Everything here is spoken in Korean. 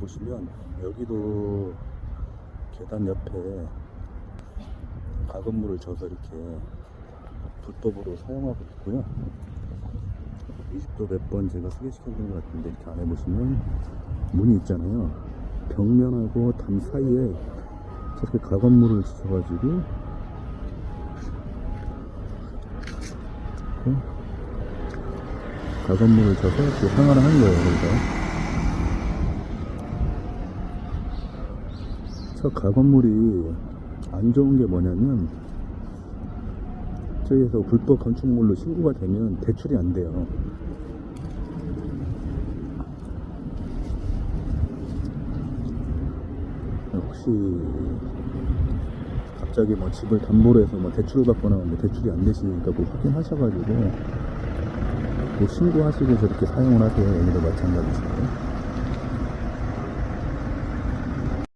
가보시면 여기도 계단 옆에 가건물을 져서 이렇게 불법으로 사용하고 있고요. 이 집도 몇 번 제가 소개시켜드린 것 같은데 이렇게 안에 보시면 문이 있잖아요. 벽면하고 담 사이에 저렇게 가건물을 지어가지고 가건물을 져서 이렇게 생활을 하는 거예요. 그 저 가건물이 안 좋은 게 뭐냐면 저기에서 불법 건축물로 신고가 되면 대출이 안 돼요. 혹시 갑자기 뭐 집을 담보로 해서 뭐 대출을 받거나 뭐 대출이 안 되시니까 뭐 확인하셔가지고 뭐 신고하시고 저렇게 사용을 하세요. 여기도 마찬가지죠.